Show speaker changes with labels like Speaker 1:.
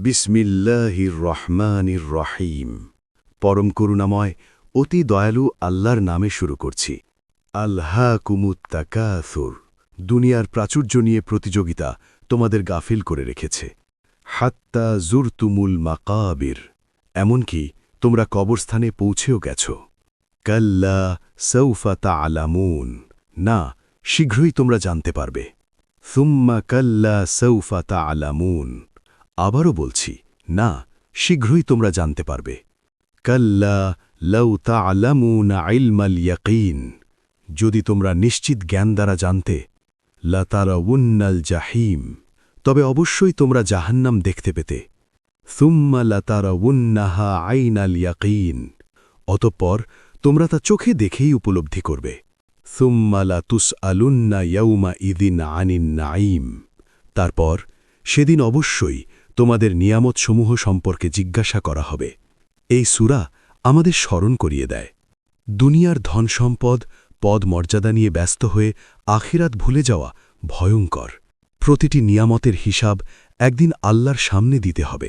Speaker 1: বিসমিল্লাহির রহমানির রহিম। পরম করুণাময়, অতি দয়ালু আল্লাহর নামে শুরু করছি। আল্হা কুমুত্তাকাসুর দুনিয়ার প্রাচুর্য নিয়ে প্রতিযোগিতা তোমাদের গাফিল করে রেখেছে। হাত্তা জুরতুমুল মাকাবির। এমনকি তোমরা কবরস্থানে পৌঁছেও গেছ। কাল্লা সৌফা আলামুন না, শীঘ্রই তোমরা জানতে পারবে। সুম্মা কাল্লা সৌফা আলামুন আবারও বলছি, না, শীঘ্রই তোমরা জানতে পারবে। কাল্লা লৌ তালামুন আইলমাল ইয়াকিন, যদি তোমরা নিশ্চিত জ্ঞান দ্বারা জানতে লতারা উন্নাল জাহিম, তবে অবশ্যই তোমরা জাহান্নাম দেখতে পেতে। সুম্মা লতারা উন্নাহা আইনাল ইয়াকিন, অতঃপর তোমরা তা চোখে দেখেই উপলব্ধি করবে। সুম্মালা তুস আলুন্না ইয়ৌমা ইদিন আনিন নাইম তারপর সেদিন অবশ্যই তোমাদের নিয়ামতসমূহ সম্পর্কে জিজ্ঞাসা করা হবে। এই সুরা আমাদের স্মরণ করিয়ে দেয়। দুনিয়ার ধন সম্পদ পদ মর্যাদা নিয়ে ব্যস্ত হয়ে আখিরাত ভুলে যাওয়া ভয়ঙ্কর। প্রতিটি নিয়ামতের হিসাব একদিন আল্লাহর সামনে দিতে হবে।